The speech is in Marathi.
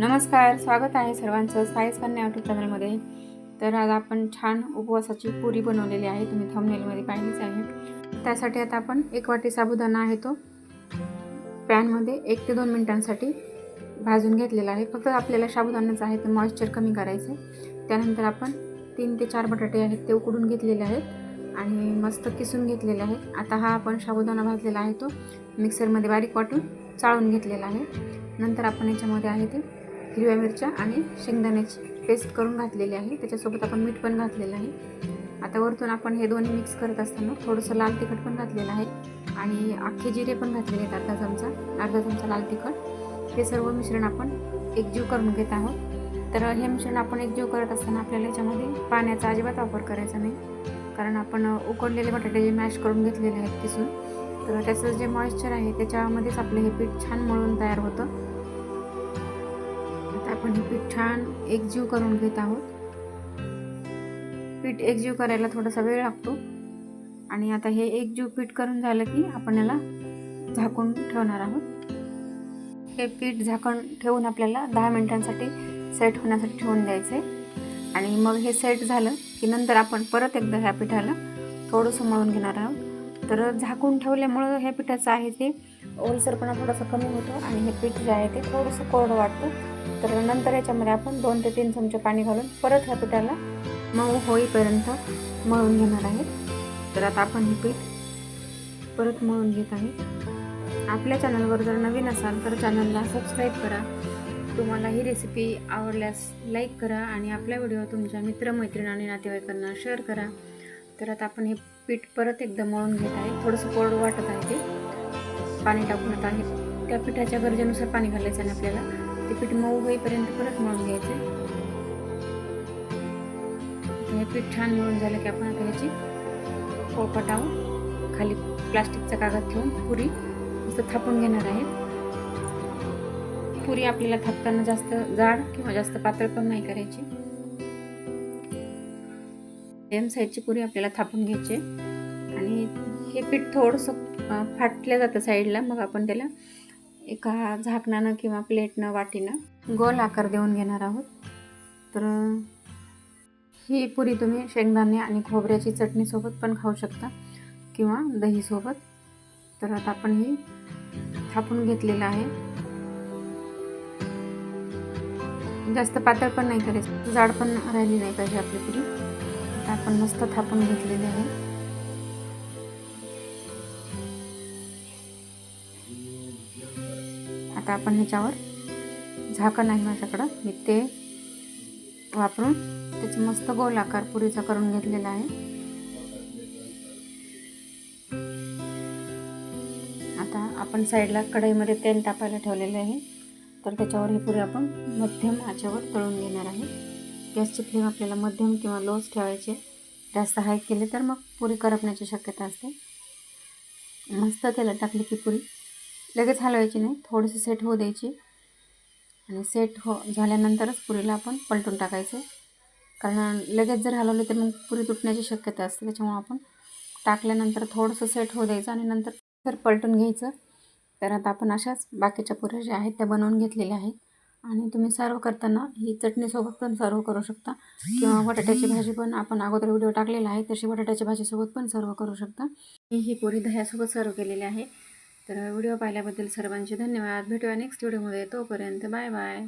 नमस्कार स्वागत आहे सर्वांचं साईज कन्या यूट्यूब चॅनलमध्ये तर आज आपण छान उपवासाची पुरी बनवलेली आहे तुम्ही थंबनेलमध्ये पाहिलीच आहे. त्यासाठी आता आपण एक वाटी साबुदाणा आहे तो. पॅनमध्ये एक ते दोन मिनिटांसाठी भाजून घेतलेला आहे. फक्त आपल्याला साबुदाणाच आहे तर मॉइश्चर कमी करायचं आहे त्यानंतर आपण तीन ते चार बटाटे आहेत ते उकडून घेतलेले आहेत आणि मस्त किसून घेतलेले आहेत. आता हा आपण साबुदाणा भाजलेला आहे तो. मिक्सरमध्ये बारीक वाटून चाळून घेतलेला आहे. नंतर आपण याच्यामध्ये आहे ते हिरव्या मिरच्या आणि शेंगदाण्याची पेस्ट करून घातलेली आहे. त्याच्यासोबत आपण मीठ पण घातलेलं आहे. आता वरतून आपण हे दोन्ही मिक्स करत असताना थोडंसं लाल तिखट पण घातलेलं आहे. आणि अख्खे जिरे पण घातलेले आहेत अर्धा चमचा. अर्धा चमचा लाल तिखट. हे सर्व मिश्रण आपण एकजीव करून घेत आहोत. तर हे मिश्रण आपण एकजीव करत असताना आपल्याला याच्यामध्ये पाण्याचा अजिबात वापर करायचा नाही. कारण आपण उकडलेले बटाटे जे मॅश करून घेतलेले आहेत किसून. तर त्याचं जे मॉइश्चर आहे त्याच्यामध्येच आपलं हे पीठ छान मळून तयार होतं. आपण हे पीठ छान एकजीव करून घेत आहोत. पीठ एकजीव करायला थोडासा वेळ लागतो. आणि आता हे एकजीव पीठ करून झालं की आपण याला झाकून ठेवणार आहोत. हे पीठ झाकण ठेवून आपल्याला दहा मिनिटांसाठी सेट होण्यासाठी ठेवून द्यायचं आहे आणि मग हे सेट झालं की नंतर आपण परत एकदा ह्या पिठाला थोडंसं मळून घेणार आहोत. तर झाकून ठेवल्यामुळं ह्या पिठाचं आहे ते ओलसरपणा थोडासा कमी होतो आणि हे पीठ जे आहे ते थोडंसं कोरडं वाटतं. तर नंतर याच्यामध्ये आपण दोन ते तीन चमचे पाणी घालून परत ह्या पिठाला मऊ होईपर्यंत मळून घेणार आहे. तर आता आपण हे पीठ परत मळून घेत आहे. आपल्या चॅनलवर जर नवीन असाल तर चॅनलला सबस्क्राईब करा. तुम्हाला ही रेसिपी आवडल्यास लाईक करा आणि आपला व्हिडिओ तुमच्या मित्रमैत्रीण आणि नातेवाईकांना शेअर करा. तर आता आपण हे पीठ परत एकदा मळून घेत आहे. थोडंसं कोरड वाटत आहे ते. पाणी टाकून आता आहे त्या पिठाच्या गरजेनुसार पाणी घालायचं आणि आपल्याला. ते पीठ मऊ होईपर्यंत परत मळून घ्यायचं हे पीठ छान मळून झालं की आपण आता ह्याची पोळपाटावर खाली प्लास्टिकचा कागद ठेवून पुरी असं थापून घेणार आहे पुरी आपल्याला थापताना जास्त जाड किंवा जास्त पातळ पण नाही करायची सेम साईजची पुरी आपल्याला थापून घ्यायची आणि हे पीठ थोडंसं फाटलं जातं साईडला मग आपण त्याला एका झाकणानं किंवा प्लेटनं वाटीनं गोल आकार देऊन घेणार आहोत. तर ही पुरी तुम्ही शेंगदाणे आणि खोबऱ्याची चटणीसोबत पण खाऊ शकता किंवा दहीसोबत तर आता आपण ही थापून घेतलेलं आहे. जास्त पातळ पण नाही करायचं. जाड पण राहिली नाही पाहिजे आपली पुरी. आता आपण मस्त थापून घेतलेली आहे. आता आपण ह्याच्यावर झाकण आहे माझ्याकडं. मी ते वापरून त्याचा मस्त गोल आकार पुरीचा करून घेतलेला आहे. आता आपण साईडला कढईमध्ये तेल तापायला ठेवलेलं आहे. तर त्याच्यावर ही पुरी आपण मध्यम आच्यावर तळून घेणार आहे. गॅसची फ्लेम आपल्याला मध्यम किंवा लोच ठेवायचे जास्त हाय केले तर मग पुरी करपण्याची शक्यता असते. मस्त त्याला टाकली की पुरी. लगेच हलवायची नाही थोडीशी सेट होऊ द्यायची. आणि सेट हो झाल्यानंतरच पुरीला आपण पलटून टाकायचं. कारण लगेच जर हलवले तर मग पुरी तुटण्याची शक्यता असते. त्याच्यामुळं आपण टाकल्यानंतर थोडंसं सेट होऊ द्यायचं आणि नंतर तर पलटून घ्यायचं तर आता आपण अशाच बाकीच्या पुऱ्या ज्या आहेत त्या बनवून घेतलेल्या आहेत. आणि तुम्ही सर्व करताना ही चटणीसोबत पण सर्व करू शकता. किंवा बटाट्याची भाजी पण आपण अगोदर व्हिडिओ टाकलेला आहे तशी बटाट्याच्या भाजीसोबत पण सर्व करू शकता. मी ही पुरी दह्यासोबत सर्व केलेली आहे. तर व्हिडिओ पाहिल्याबद्दल सर्वांचे धन्यवाद. भेटूया नेक्स्ट व्हिडिओमध्ये तोपर्यंत बाय बाय.